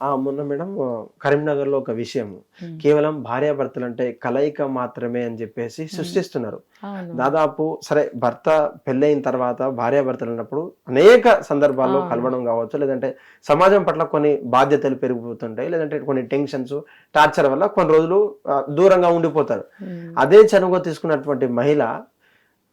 ఆ మొన్న మేడం కరీంనగర్లో ఒక విషయం కేవలం భార్యాభర్తలు అంటే కలయిక మాత్రమే అని చెప్పేసి సృష్టిస్తున్నారు. దాదాపు సరే భర్త పెళ్ళైన తర్వాత భార్యాభర్తలు ఉన్నప్పుడు అనేక సందర్భాల్లో. కలవడం కావచ్చు లేదంటే సమాజం పట్ల కొన్ని బాధ్యతలు పెరిగిపోతుంటాయి లేదంటే కొన్ని టెన్షన్స్ టార్చర్ వల్ల కొన్ని రోజులు దూరంగా ఉండిపోతారు. అదే చనువుగా తీసుకున్నటువంటి మహిళ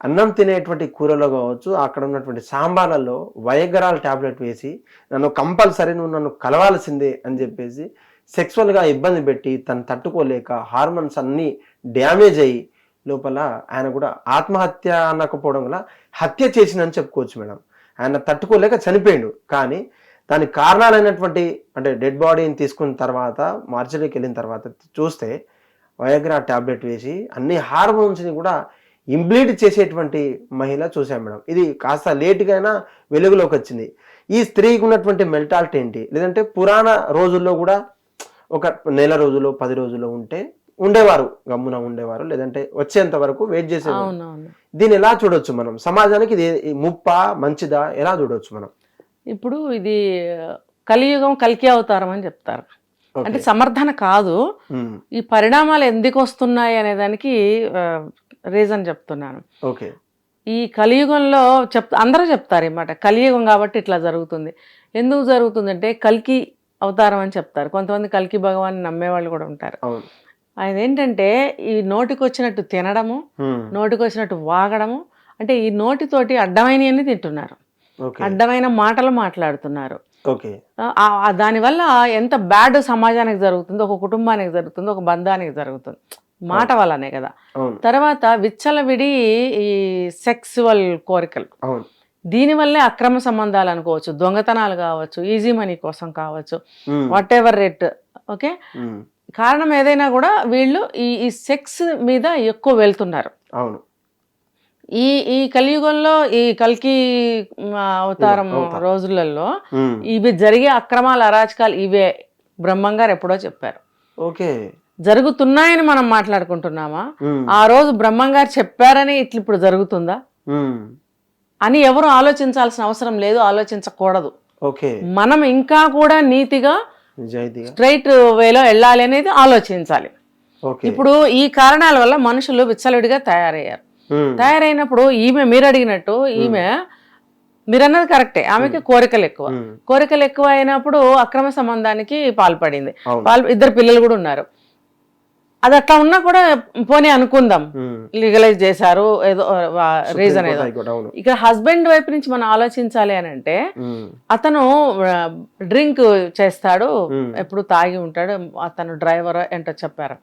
అన్నం తినేటువంటి కూరలో కావచ్చు అక్కడ ఉన్నటువంటి సాంబార్లలో వయగరాల టాబ్లెట్ వేసి నన్ను కంపల్సరీ నువ్వు నన్ను కలవాల్సిందే అని చెప్పేసి సెక్సువల్గా ఇబ్బంది పెట్టి తను తట్టుకోలేక హార్మోన్స్ అన్నీ డ్యామేజ్ అయ్యి లోపల ఆయన కూడా ఆత్మహత్య అనకపోవడం వల్ల హత్య చేసిందని చెప్పుకోవచ్చు మేడం. ఆయన తట్టుకోలేక చనిపోయాడు. కానీ దానికి కారణాలైనటువంటి అంటే డెడ్ బాడీని తీసుకున్న తర్వాత మార్చరీకి వెళ్ళిన తర్వాత చూస్తే వయగ్రా టాబ్లెట్ వేసి అన్ని హార్మోన్స్ని కూడా ఇంప్లీట్ చేసేటువంటి మహిళ చూసాం మేడం. ఇది కాస్త లేటుగా అయినా వెలుగులోకి వచ్చింది. ఈ స్త్రీకి ఉన్నటువంటి మెంటాలిటీ ఏంటి? లేదంటే పురాణ రోజుల్లో కూడా ఒక నెల రోజులు పది రోజులు ఉంటే ఉండేవారు గమ్మున ఉండేవారు లేదంటే వచ్చేంత వరకు వెయిట్ చేసేవారు. అవునవును. దీన్ని ఎలా చూడొచ్చు మనం? సమాజానికి ఇది ముప్ప మంచిదా? ఎలా చూడొచ్చు మనం? ఇప్పుడు ఇది కలియుగం కలికి అవతారం అని చెప్తారు. అంటే సమర్థన కాదు. ఈ పరిణామాలు ఎందుకు వస్తున్నాయి అనే దానికి రీజన్ చెప్తున్నాను. ఓకే. ఈ కలియుగంలో చెప్ అందరూ చెప్తారు అన్నమాట కలియుగం కాబట్టి ఇట్లా జరుగుతుంది. ఎందుకు జరుగుతుందంటే కల్కి అవతారం అని చెప్తారు. కొంతమంది కల్కి భగవాన్ నమ్మేవాళ్ళు కూడా ఉంటారు. ఆయన ఏంటంటే ఈ నోటికి వచ్చినట్టు తినడము ఉమ్, నోటికి వచ్చినట్టు వాగడము అంటే ఈ నోటితోటి అడ్డమైనవన్నీ తింటున్నారు. అడ్డమైన మాటలు మాట్లాడుతున్నారు. దానివల్ల ఎంత బ్యాడ్ సమాజానికి జరుగుతుందో ఒక కుటుంబానికి జరుగుతుందో ఒక బంధానికి జరుగుతుంది. మాట వల్లనే కదా. తర్వాత విచ్చలవిడి ఈ సెక్సువల్ కోరికలు. దీనివల్లే అక్రమ సంబంధాలు అనుకోవచ్చు దొంగతనాలు కావచ్చు ఈజీ మనీ కోసం కావచ్చు వాట్ ఎవర్ రేట్ ఓకే? కారణం ఏదైనా కూడా వీళ్ళు ఈ ఈ సెక్స్ మీద ఎక్కువ వెళ్తున్నారు. అవును. ఈ ఈ కలియుగంలో ఈ కల్కి అవతారం. రోజులలో ఇవి జరిగే అక్రమాలు అరాచకాలు ఇవే. బ్రహ్మంగారు ఎప్పుడో చెప్పారు. ఓకే. జరుగుతున్నాయని మనం మాట్లాడుకుంటున్నామా? ఆ రోజు బ్రహ్మంగారు చెప్పారని ఇట్లా ఇప్పుడు జరుగుతుందా? అని ఎవరు ఆలోచించాల్సిన అవసరం లేదు ఆలోచించకూడదు. మనం ఇంకా కూడా నీతిగా స్ట్రైట్ వేలో వెళ్ళాలి అనేది ఆలోచించాలి. ఇప్పుడు ఈ కారణాల వల్ల మనుషులు విచ్చలవిడిగా తయారయ్యారు. తయారైనప్పుడు ఈమె మీరు అడిగినట్టు ఈమె మీరు అన్నది కరెక్టే. ఆమెకి కోరికలు ఎక్కువ. కోరికలు ఎక్కువ అయినప్పుడు అక్రమ సంబంధానికి పాల్పడింది. పాల్ ఇద్దరు పిల్లలు కూడా ఉన్నారు. అది అట్లా ఉన్నా కూడా పోనీ అనుకుందాం. లీగలైజ్ చేశారు ఏదో రీజన్ ఏదో. ఇక్కడ హస్బెండ్ వైపు నుంచి మనం ఆలోచించాలి అని అంటే అతను డ్రింక్ చేస్తాడు ఎప్పుడు తాగి ఉంటాడు అతను డ్రైవర్ ఏంటో చెప్పారు.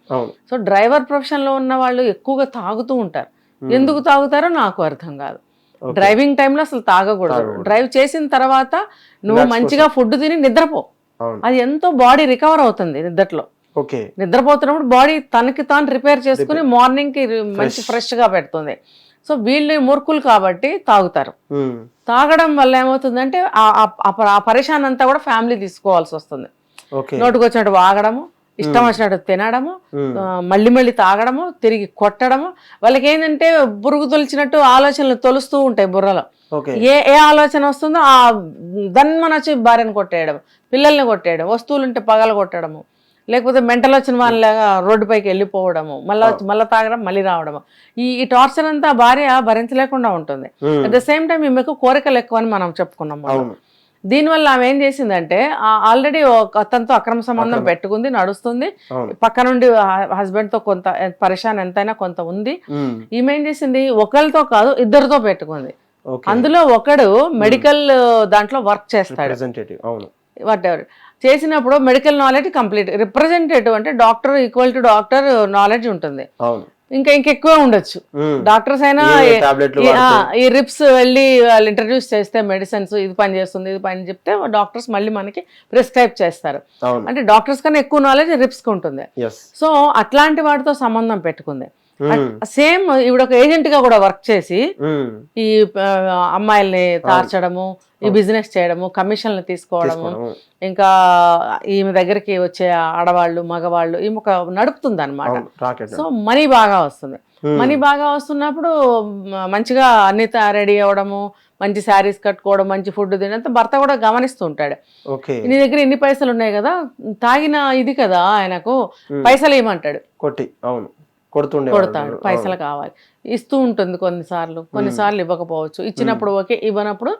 సో డ్రైవర్ ప్రొఫెషన్లో ఉన్న వాళ్ళు ఎక్కువగా తాగుతూ ఉంటారు. ఎందుకు తాగుతారో నాకు అర్థం కాదు. డ్రైవింగ్ టైంలో అసలు తాగకూడదు. డ్రైవ్ చేసిన తర్వాత నువ్వు మంచిగా ఫుడ్ తిని నిద్రపో. అది ఎంతో బాడీ రికవర్ అవుతుంది నిద్రలో ఓకే. నిద్రపోతున్నప్పుడు బాడీ తనకి తాను రిపేర్ చేసుకుని మార్నింగ్కి మంచి. ఫ్రెష్గా పెడుతుంది. సో వీళ్ళు మూర్ఖులు కాబట్టి తాగుతారు. ఉమ్, తాగడం వల్ల ఏమవుతుందంటే ఆ- పరిశాన్ అంతా కూడా ఫ్యామిలీ తీసుకోవాల్సి వస్తుంది. నోటుకు వచ్చినట్టు వాగడము ఇష్టం వచ్చినట్టు తినడము ఆ, మళ్ళీ మళ్ళీ తాగడము తిరిగి కొట్టడము. వాళ్ళకి ఏంటంటే బురుగు తొలిచినట్టు ఆలోచనలు తొలుస్తూ ఉంటాయి బుర్రలో. ఏ ఏ ఆలోచన వస్తుందో ఆ దన్మన వచ్చి భార్యను కొట్టేయడం పిల్లల్ని కొట్టేయడం వస్తువులు ఉంటే పగల కొట్టడము. లేకపోతే మెంటల్ వచ్చిన వాళ్ళగా రోడ్డు పైకి వెళ్ళిపోవడము మళ్ళీ మళ్ళీ తాగడం మళ్ళీ రావడము. ఈ ఈ టార్చర్ అంతా భార్య భరించలేకుండా ఉంటుంది. అట్ ద సేమ్ టైం ఈమెకు కోరికలు ఎక్కువ అని మనం. చెప్పుకున్నాం దీనివల్ల ఆమె ఏం చేసిందంటే ఆల్రెడీ అతనితో అక్రమ సంబంధం. పెట్టుకుంది నడుస్తుంది. పక్క నుండి హస్బెండ్తో కొంత పరిశాన్ ఎంతైనా కొంత ఉంది. ఈమె ఏం చేసింది? ఒకరితో కాదు ఇద్దరితో పెట్టుకుంది. అందులో ఒకడు మెడికల్ దాంట్లో వర్క్ చేస్తాడు. వాట్ ఎవర్ చేసినప్పుడు మెడికల్ నాలెడ్జ్ కంప్లీట్ రిప్రజెంటేటివ్ అంటే doctor equal to doctor knowledge ఉంటుంది. ఇంకా ఇంకెక్కువ ఉండొచ్చు. డాక్టర్స్ అయినా ఈ- రిప్స్ వెళ్ళి వాళ్ళు ఇంట్రడ్యూస్ చేస్తే మెడిసిన్స్ ఇది పని చేస్తుంది ఇది పని చెప్తే డాక్టర్స్ మళ్ళీ మనకి ప్రిస్క్రైబ్ చేస్తారు. అంటే డాక్టర్స్ కన్నా ఎక్కువ నాలెడ్జ్ రిప్స్కి ఉంటుంది. సో అట్లాంటి వాటితో సంబంధం పెట్టుకుంది. సేమ్ ఈవిడ ఒక ఏజెంట్గా కూడా వర్క్ చేసి ఈ అమ్మాయిల్ని తార్చడము ఈ బిజినెస్ చేయడము కమిషన్లు తీసుకోవడము ఇంకా ఈమె దగ్గరికి వచ్చే ఆడవాళ్ళు మగవాళ్ళు ఈమె ఒక నడుపుతుంది అనమాట సో మనీ బాగా వస్తుంది. మనీ బాగా వస్తున్నప్పుడు మంచిగా అన్ని రెడీ అవ్వడము మంచి శారీస్ కట్టుకోవడం మంచి ఫుడ్ తినంత భర్త కూడా గమనిస్తూ ఉంటాడు. నీ దగ్గర ఇన్ని పైసలు ఉన్నాయి కదా తాగిన ఇది కదా ఆయనకు పైసలు ఏమంటాడు కొట్టి అవును. కొడుతుండే కొడతాడు పైసలు కావాలి. ఇస్తూ ఉంటుంది కొన్నిసార్లు కొన్నిసార్లు ఇవ్వకపోవచ్చు. ఇచ్చినప్పుడు ఓకే ఇవ్వనప్పుడు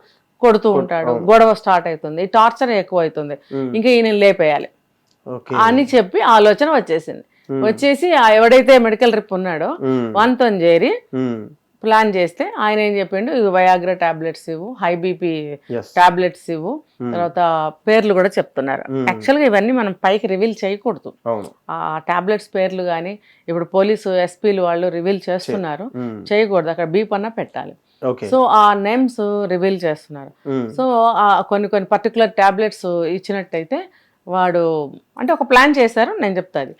కొడుతూ ఉంటాడు. గొడవ స్టార్ట్ అవుతుంది టార్చర్ ఎక్కువ అవుతుంది ఇంకా ఈయన లేపేయాలి. అని చెప్పి ఆలోచన వచ్చేసింది. వచ్చేసి ఎవడైతే మెడికల్ రిప్ ఉన్నాడో వానితో చేరి ప్లాన్ చేస్తే ఆయన ఏం చెప్పిండు ఇవి వయాగ్రా టాబ్లెట్స్ ఇవ్వు హై బీపీ టాబ్లెట్స్ ఇవ్వు. తర్వాత పేర్లు కూడా చెప్తున్నారు. యాక్చువల్గా ఇవన్నీ మనం పైకి రివీల్ చేయకూడదు. ఆ టాబ్లెట్స్ పేర్లు కానీ ఇప్పుడు పోలీసు ఎస్పీలు వాళ్ళు రివీల్ చేస్తున్నారు. మ్మ్. చేయకూడదు అక్కడ బీప్ అన్న పెట్టాలి. సో ఆ నేమ్స్ రివీల్ చేస్తున్నారు. సో ఆ కొన్ని కొన్ని పర్టికులర్ టాబ్లెట్స్ ఇచ్చినట్టయితే వాడు అంటే ఒక ప్లాన్ చేశారు నేను చెప్తాది.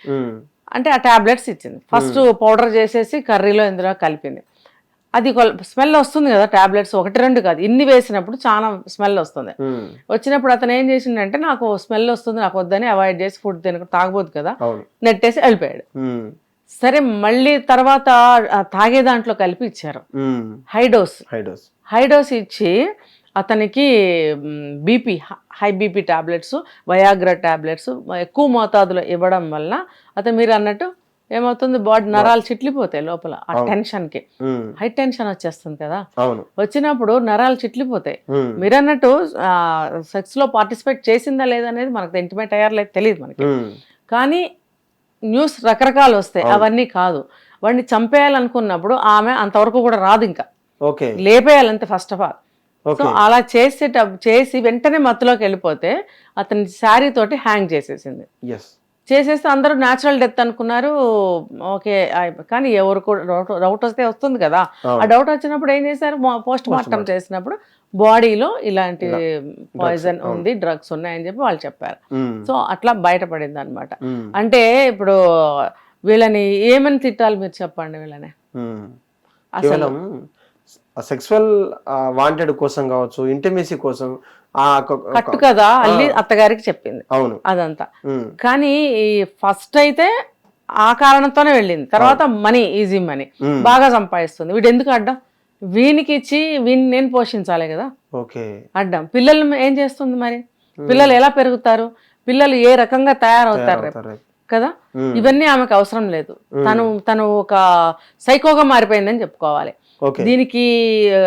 అంటే ఆ టాబ్లెట్స్ ఇచ్చింది. ఫస్ట్ పౌడర్ చేసేసి కర్రీలో ఇందులో కలిపింది. అది స్మెల్ వస్తుంది కదా టాబ్లెట్స్ ఒకటి రెండు కాదు. ఇన్ని వేసినప్పుడు చాలా స్మెల్ వస్తుంది. వచ్చినప్పుడు అతను ఏం చేసిండంటే నాకు స్మెల్ వస్తుంది నాకు వద్దని అవాయిడ్ చేసి ఫుడ్ తినక తాగబోదు కదా. నెట్టేసి వెళ్ళిపోయాడు. సరే మళ్ళీ తర్వాత తాగే దాంట్లో కలిపి ఇచ్చారు. High dose high dose. ఇచ్చి అతనికి BP high BP tablets Viagra tablets ఎక్కువ మోతాదులో ఇవ్వడం వల్ల అతను మీరు అన్నట్టు ఏమవుతుంది? బాడీ నరాలు చిట్లిపోతాయి లోపల ఆ టెన్షన్కి. మ్మ్. హై టెన్షన్ వచ్చేస్తుంది కదా? వచ్చినప్పుడు నరాలు చిట్లిపోతాయి. మీరు అన్నట్టు సెక్స్లో పార్టిసిపేట్ చేసిందా లేదా అనేది మనకు ఇంటిమేట్ అయ్యారు లేదు తెలియదు మనకి. కానీ న్యూస్ రకరకాలు వస్తాయి. అవన్నీ కాదు. వాడిని చంపేయాలనుకున్నప్పుడు ఆమె అంతవరకు కూడా రాదు ఇంకా. లేపేయాలంతే ఫస్ట్ ఆఫ్ ఆల్. సో అలా చేసేట చేసి వెంటనే మత్తులోకి వెళ్ళిపోతే అతని శారీ తోటి హ్యాంగ్ చేసేసింది. చేసేస్తే అందరూ న్యాచురల్ డెత్ అనుకున్నారు. ఓకే కానీ ఎవరు కూడా డౌట్ వస్తే వస్తుంది కదా. ఆ డౌట్ వచ్చినప్పుడు ఏం చేశారు? పోస్ట్ మార్టం చేసినప్పుడు బాడీలో ఇలాంటి పాయిజన్ ఉంది డ్రగ్స్ ఉన్నాయని చెప్పి వాళ్ళు చెప్పారు. సో అట్లా బయటపడింది అనమాట. అంటే ఇప్పుడు వీళ్ళని ఏమని తిట్టాలి మీరు చెప్పండి వీళ్ళని. అసలు సెక్సువల్ వాంటెడ్ కోసం కావచ్చు ఇంటిమేసీ కోసం కట్టు కదా అల్లి అత్తగారికి చెప్పింది. అవును. అదంతా. కానీ ఫస్ట్ అయితే ఆ కారణంతోనే వెళ్ళింది. తర్వాత మనీ ఈజీ మనీ. బాగా సంపాదిస్తుంది. వీడు ఎందుకు అడ్డం? వీనికి ఇచ్చి వీని నేను పోషించాలి కదా. ఓకే. అడ్డం. పిల్లలు ఏం చేస్తుంది మరి? పిల్లలు ఎలా పెరుగుతారు? పిల్లలు ఏ రకంగా తయారవుతారు. కదా. ఇవన్నీ ఆమెకు అవసరం లేదు. తను తను ఒక సైకోగా మారిపోయిందని చెప్పుకోవాలి. దీనికి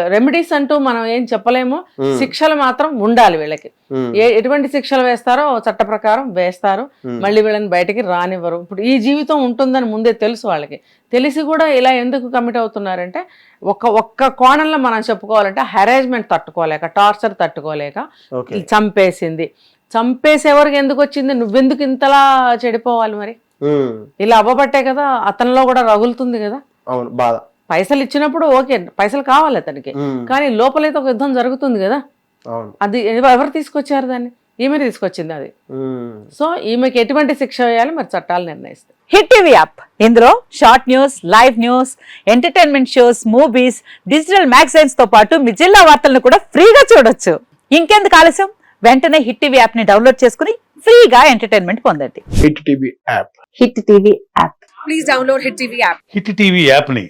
రెమెడీస్ అంటూ మనం ఏం చెప్పలేము. శిక్షలు మాత్రం ఉండాలి వీళ్ళకి. ఏ ఎటువంటి శిక్షలు వేస్తారో చట్ట ప్రకారం వేస్తారు. మళ్ళీ వీళ్ళని బయటికి రానివ్వరు. ఇప్పుడు ఈ జీవితం ఉంటుందని ముందే తెలుసు వాళ్ళకి. తెలిసి కూడా ఇలా ఎందుకు కమిట్ అవుతున్నారంటే ఒక్క ఒక్క కోణంలో మనం చెప్పుకోవాలంటే హెరాస్మెంట్ తట్టుకోలేక టార్చర్ తట్టుకోలేక చంపేసింది. చంపేసి ఎవరికి ఎందుకు వచ్చింది? నువ్వెందుకు ఇంతలా చెడిపోవాలి మరి. ఇలా అవ్వబట్టే కదా అతనిలో కూడా రగులుతుంది కదా? అవును బాధ. పైసలు ఇచ్చినప్పుడు ఓకే పైసలు కావాలి అతనికి. కానీ లోపలైతే ఒక యుద్ధం జరుగుతుంది కదా. అవును. అది ఎవ- ఎవరు తీసుకొచ్చారు దాన్ని? ఈమె తీసుకొచ్చింది అది. సో ఈమెకి ఎటువంటి శిక్ష వేయాలి మరి చట్టాలు నిర్ణయిస్తాయి. Hit TV app. ఇందులో short news live news entertainment shows movies digital మ్యాగజైన్స్తో పాటు మీ జిల్లా వార్తలను కూడా ఫ్రీగా చూడొచ్చు. ఇంకెందుకు ఆలస్యం? వెంటనే హిట్ టీవీ యాప్ని డౌన్లోడ్ చేసుకుని ఫ్రీగా ఎంటర్టైన్మెంట్ పొందండి. Hit TV app. Hit TV app. Hit TV app. ని